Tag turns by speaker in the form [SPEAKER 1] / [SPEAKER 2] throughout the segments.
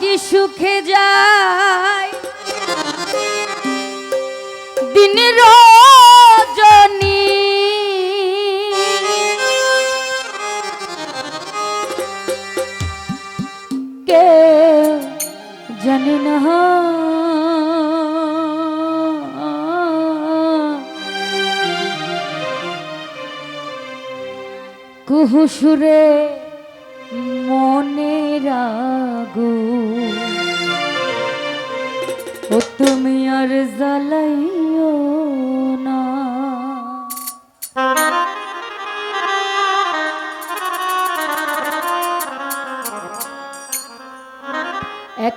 [SPEAKER 1] কি সুখে যায় দিন রজনী। কে জানি না। কুহুসুরে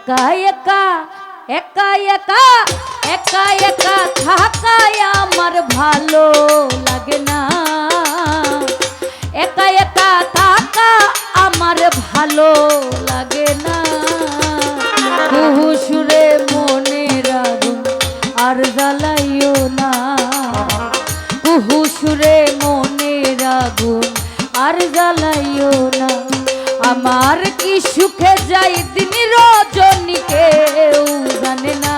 [SPEAKER 1] একা একা একা একা একা একা থাকায় আমার ভালো লাগে না। একা একা থাকা আমার ভালো কি সুখে যাই দিন রজনী কেউ জানে না।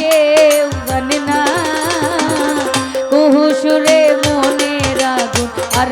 [SPEAKER 1] কেউ জানে না। কুহু সুরে মনে রাগুন আর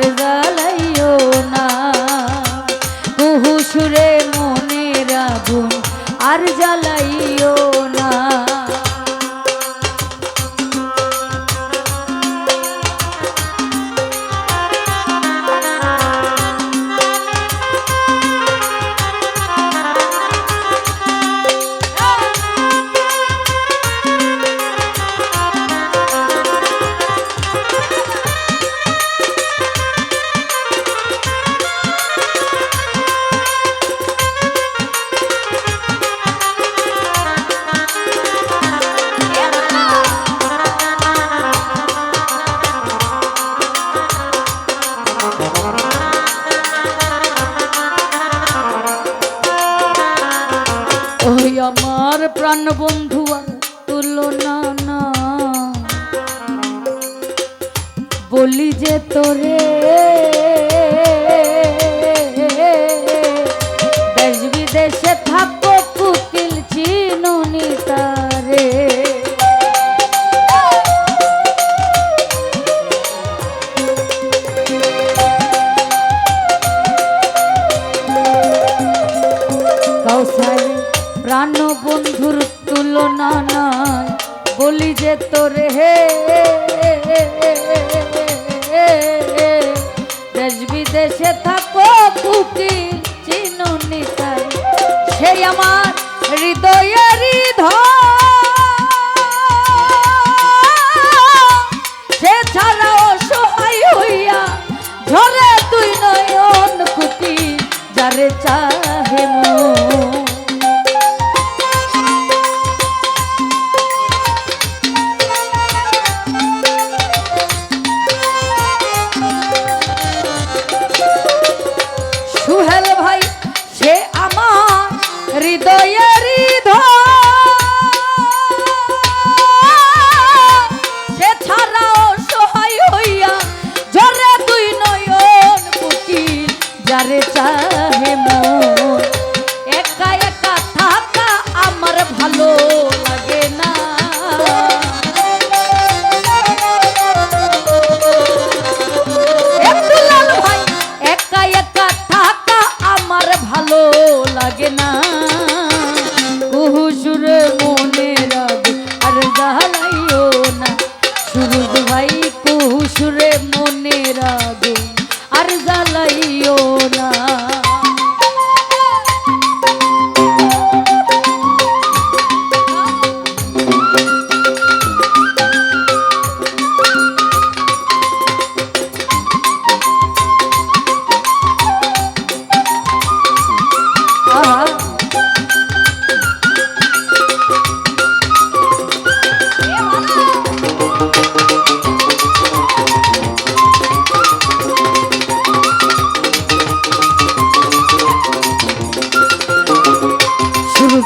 [SPEAKER 1] প্রাণ বন্ধু তুলনা না। বলি যে তোরে বলি যে তোরে হে। দেশ বিদেশে থাকো কুকি চিনুনি তাই সেই আমার হৃদয়ের সে ছাড়াও সহায় হইয়া ঝরে তুই নয়ন কুকি যারে চাহে মন। হৃদয়ের সুরে মনে রাগ আর জ্বালাইও না।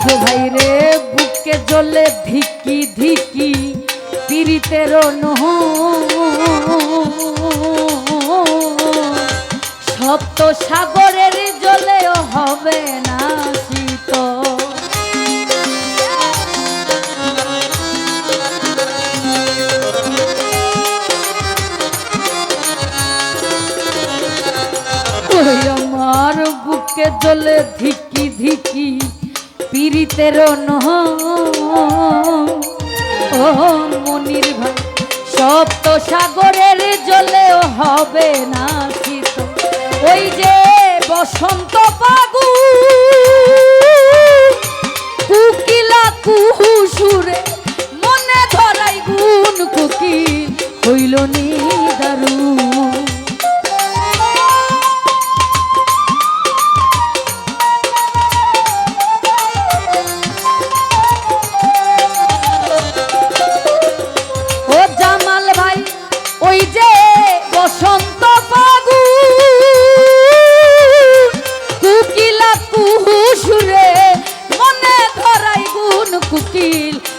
[SPEAKER 1] মাঝো ভাই রে, বুকে জ্বলে ধিকি ধিকি পিরিতের নহ। সপ্ত সাগরের জলেও হবে না শীত। আমার বুকে জলে ধিকি ধিকি নহ ও মনির ভাই সপ্ত সাগরের জলেও হবে না শীত। ওই যে বসন্ত পাগু, কুকিলা কুহু সুরে মনে ধরাই গুণ কুকিল হইল নি দারু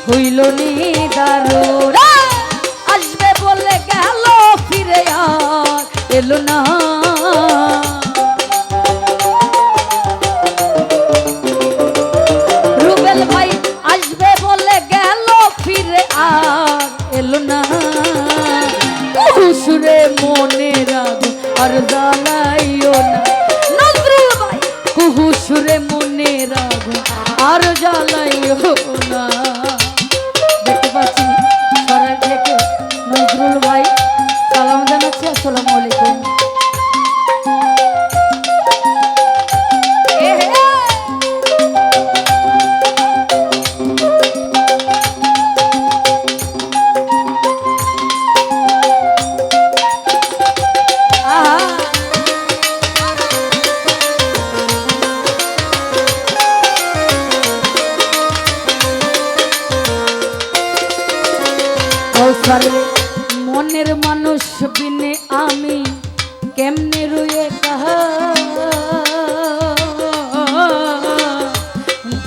[SPEAKER 1] হইল নি দারুরা আসবে বলে গেল ফিরে আর এলো না।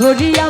[SPEAKER 1] ধরিয়া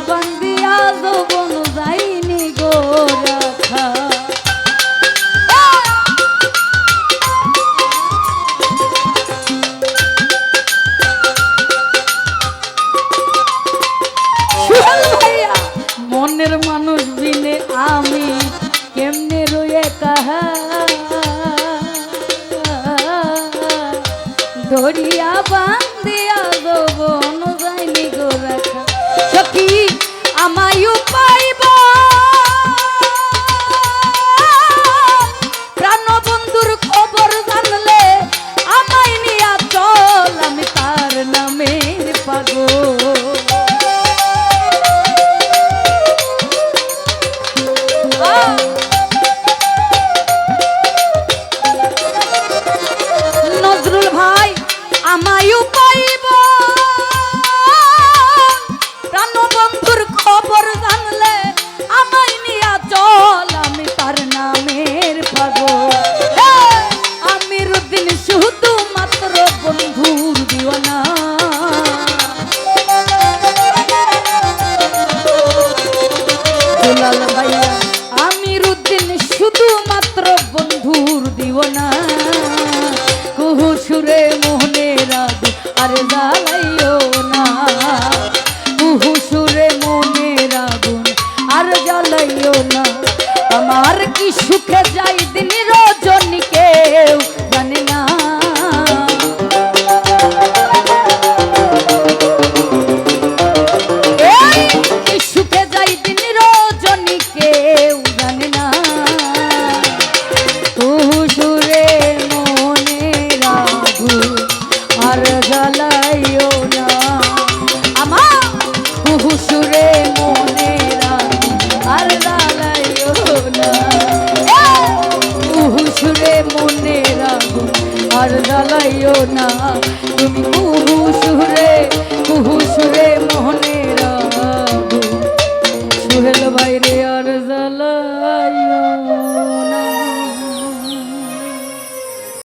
[SPEAKER 1] যাই দিন রজনী কেউ জানে না। তুহু সুরে মনে রাঘু আর জ্বালাইও না। আমার তুহু সুরে মনে রাঘু আর জ্বালাইও না। তুহু মনে রাঘু আর জ্বালাইও না।